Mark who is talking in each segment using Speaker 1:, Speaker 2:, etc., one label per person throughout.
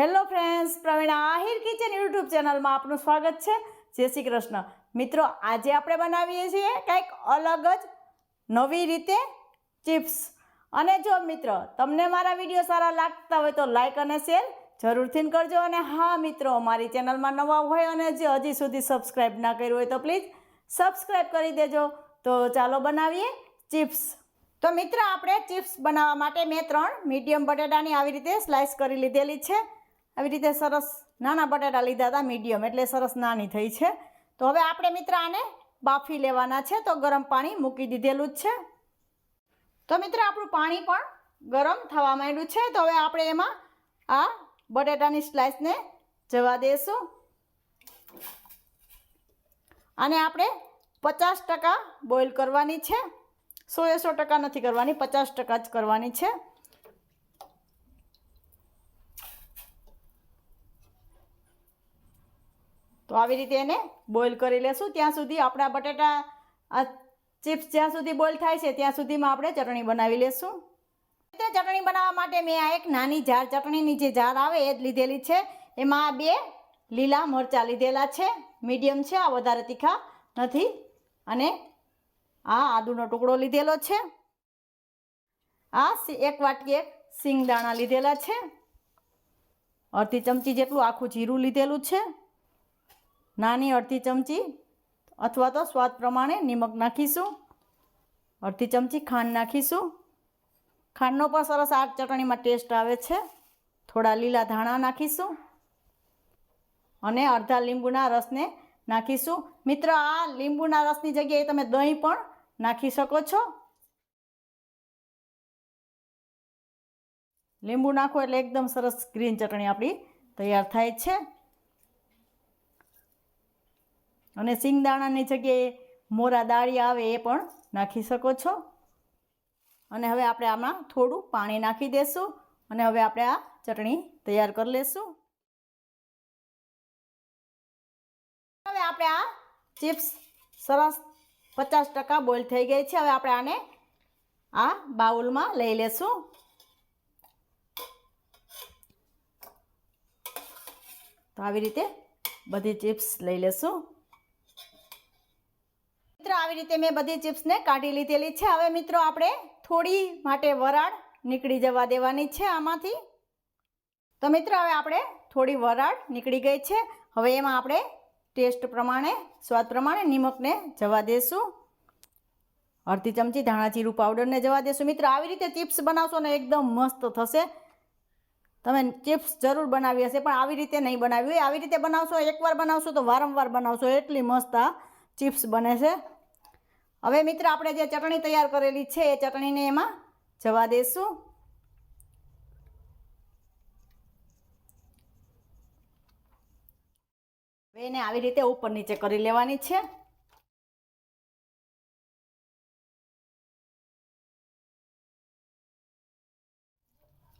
Speaker 1: Hello friends, Pravina Ahir kitchen YouTube ચેનલમાં આપનું સ્વાગત છે. જય શ્રી કૃષ્ણ. મિત્રો, આજે આપણે બનાવીએ છીએ કંઈક અલગ જ નવી રીતે ચિપ્સ. અને જો મિત્રો, તમને મારા વીડિયો સારા લાગતા હોય તો લાઇક અને શેર જરૂરથી કરજો. અને હા, મિત્રો મારી ચેનલમાં નવા હોય અને જે હજી સુધી સબસ્ક્રાઈબ ના કર્યું હોય તો પ્લીઝ સબસ્ક્રાઈબ કરી દેજો. તો ચાલો બનાવીએ ચિપ્સ. તો મિત્ર, આપણે ચિપ્સ બનાવવા માટે મેં ત્રણ મીડિયમ બટેટાની આવી રીતે સ્લાઇસ કરી લીધેલી છે. આવી રીતે સરસ નાના બટાટા લીધા હતા, મીડિયમ, એટલે સરસ નાની થઈ છે. તો હવે આપણે મિત્ર આને બાફી લેવાના છે, તો ગરમ પાણી મૂકી દીધેલું જ છે. તો મિત્ર આપણું પાણી પણ ગરમ થવા માંડ્યું છે, તો હવે આપણે એમાં આ બટેટાની સ્લાઇસને જવા દઈશું આને આપણે પચાસ ટકા બોઇલ કરવાની છે. સો એસો ટકા નથી કરવાની, પચાસ ટકા જ કરવાની છે. તો આવી રીતે એને બોઇલ કરી લેશું. ત્યાં સુધી આપણા બટાટા, આ ચિપ્સ જ્યાં સુધી બોઇલ થાય છે, ત્યાં સુધીમાં આપણે ચટણી બનાવી લેશું. તે ચટણી બનાવવા માટે મેં આ એક નાની જાર, ચટણીની જે જાર આવે એ જ લીધેલી છે. એમાં બે લીલા મરચાં લીધેલા છે. મીડિયમ છે, આ વધારે તીખા નથી. અને આ આદુનો ટુકડો લીધેલો છે. આ એક વાટકી એક સિંગદાણા લીધેલા છે. અડધી ચમચી જેટલું આખું જીરું લીધેલું છે. નાની અડધી ચમચી અથવા તો સ્વાદ પ્રમાણે નિમક નાખીશું. અડધી ચમચી ખાંડ નાખીશું. ખાંડનો પણ સરસ આ ચટણીમાં ટેસ્ટ આવે છે. થોડા લીલા ધાણા નાખીશું. અને અડધા લીંબુના રસને નાખીશું. મિત્ર, આ લીંબુના રસની જગ્યાએ તમે દહીં પણ નાખી શકો છો. લીંબુ નાખો એટલે એકદમ સરસ ગ્રીન ચટણી આપણી તૈયાર થાય છે. અને સિંગદાણાની જગ્યાએ મોરા દાળી આવે એ પણ નાખી શકો છો. અને હવે આપણે આમાં થોડું પાણી નાખી દઈશું અને હવે આપણે આ ચટણી તૈયાર કરી લઈશું હવે આપણે આ ચિપ્સ સરસ પચાસ ટકા બોઇલ થઈ ગઈ છે. હવે આપણે આને આ બાઉલમાં લઈ લેશું. તો આવી રીતે બધી ચિપ્સ લઈ લેશું. મિત્રો, આવી રીતે મેં બધી ચિપ્સને કાઢી લીધેલી છે. હવે મિત્રો, આપણે થોડી માટે વરાળ નીકળી જવા દેવાની છે આમાંથી. તો મિત્રો, હવે આપણે થોડી વરાળ નીકળી ગઈ છે. હવે એમાં આપણે ટેસ્ટ પ્રમાણે, સ્વાદ પ્રમાણે નિમકને જવા દેશું. અડધી ચમચી ધાણા જીરું પાવડરને જવા દેશું. મિત્રો, આવી રીતે ચિપ્સ બનાવશો ને એકદમ મસ્ત થશે. તમે ચિપ્સ જરૂર બનાવી હશે, પણ આવી રીતે નહીં બનાવી હોય. આવી રીતે બનાવશો, એકવાર બનાવશો તો વારંવાર બનાવશો. એટલી મસ્ત આ ચિપ્સ બને છે. હવે મિત્ર, આપણે જે ચટણી તૈયાર કરેલી છે, એ ચટણીને એમાં જવા હવે એને આવી રીતે ઉપર નીચે કરી લેવાની છે.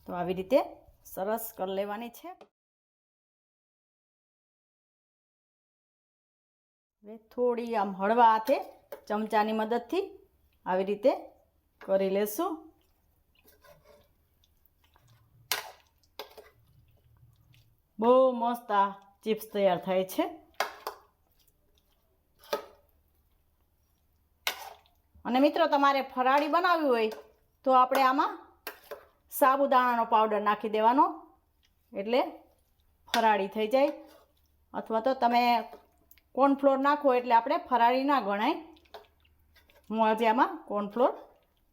Speaker 1: તો આવી રીતે સરસ કરી લેવાની છે. થોડી આમ હળવા હાથે ચમચાની મદદથી આવી રીતે કરી લેશું. બહુ મસ્ત આ ચિપ્સ તૈયાર થાય છે. અને મિત્રો, તમારે ફરાળી બનાવવી હોય તો આપણે આમાં સાબુદાણાનો પાવડર નાખી દેવાનો. એટલે ફરાળી થઈ જાય. અથવા તો તમે કોર્નફ્લોર નાખો એટલે આપણે ફરાળી ના ગણાય. હું આજે આમાં કોર્નફ્લોર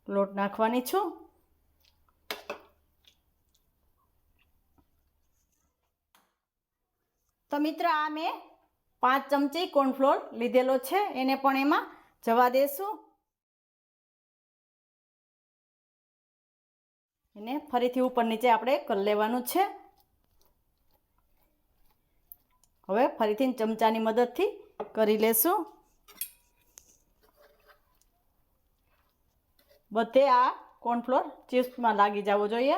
Speaker 1: લોટ નાખવાની છું. તો મિત્ર, આ મેં પાંચ ચમચી કોર્નફ્લોર લીધેલો છે, એને પણ એમાં જવા દેશું. એને ફરીથી ઉપર નીચે આપણે કરી લેવાનું છે. હવે ફરીથી ચમચાની મદદથી કરી લેશું. બધે આ કોર્નફ્લોર ચિપ્સમાં લાગી જવો જોઈએ.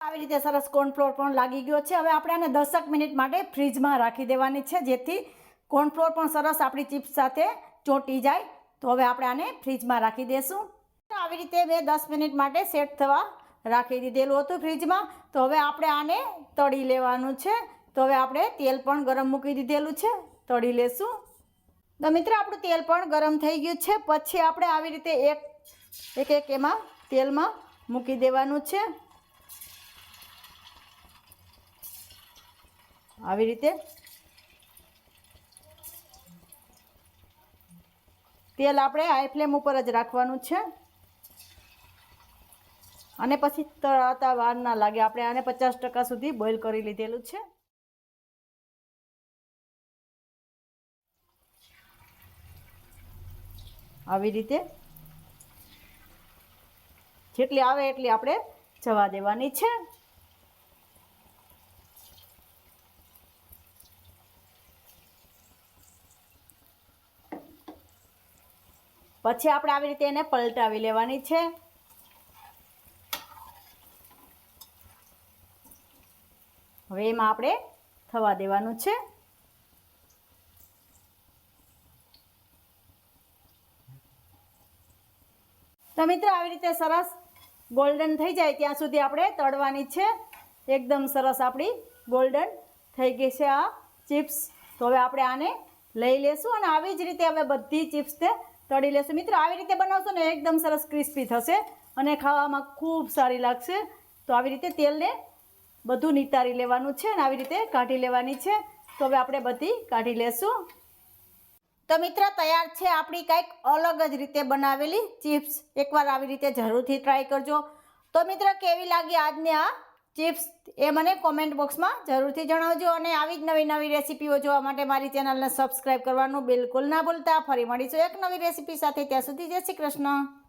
Speaker 1: આવી રીતે સરસ કોર્નફ્લોર પણ લાગી ગયો છે. હવે આપણે આને દસક મિનિટ માટે ફ્રીજમાં રાખી દેવાની છે, જેથી કોર્નફ્લોર પણ સરસ આપણી ચિપ્સ સાથે ચોંટી જાય. તો હવે આપણે આને ફ્રીજમાં રાખી દઈશું આવી રીતે મેં દસ મિનિટ માટે સેટ થવા રાખી દીધેલું હતું ફ્રીજમાં. તો હવે આપણે આને તળી લેવાનું છે. તો હવે આપણે તેલ પણ ગરમ મૂકી દીધેલું છે. તળી લેશું. તો મિત્રો, આપણું તેલ પણ ગરમ થઈ ગયું છે. પછી આપણે આવી રીતે એક એક એક એમાં તેલમાં મૂકી દેવાનું છે. આવી રીતે તેલ આપણે હાઈ ફ્લેમ ઉપર જ રાખવાનું છે. અને પછી તળાતા વાર ના લાગે, આપણે આને પચાસ ટકા સુધી બોઇલ કરી લીધેલું છે. આવી રીતે. જેટલી આવે એટલી આપણે જવા દેવાની છે. પછી આપણે આવી રીતે એને પલટાવી લેવાની છે. હવે એમાં આપણે થવા દેવાનું છે. તો મિત્રો, આવી રીતે સરસ ગોલ્ડન થઈ જાય ત્યાં સુધી આપણે તળવાની છે. એકદમ સરસ આપણી ગોલ્ડન થઈ ગઈ છે આ ચિપ્સ તો હવે આપણે આને લઈ લેશું અને આવી જ રીતે હવે બધી ચિપ્સને તળી લેશું. મિત્રો, આવી રીતે બનાવશો ને એકદમ સરસ ક્રિસ્પી થશે અને ખાવામાં ખૂબ સારી લાગશે. તો આવી રીતે તેલને બધું નિતારી લેવાનું છે અને આવી રીતે કાઢી લેવાની છે. તો હવે આપણે બધી કાઢી લેશું. તો મિત્ર, તૈયાર છે આપણી કંઈક અલગ જ રીતે બનાવેલી ચિપ્સ. એકવાર આવી રીતે જરૂરથી ટ્રાય કરજો. તો મિત્ર, કેવી લાગી આજની આ ચિપ્સ? એ મને કોમેન્ટ બોક્સમાં જરૂરથી જણાવજો અને આવી જ નવી નવી રેસીપીઓ જોવા માટે મારી ચેનલને સબસ્ક્રાઈબ કરવાનું બિલકુલ ના ભૂલતા. ફરી મળીશું એક નવી રેસીપી સાથે. ત્યાં સુધી જય શ્રી કૃષ્ણ.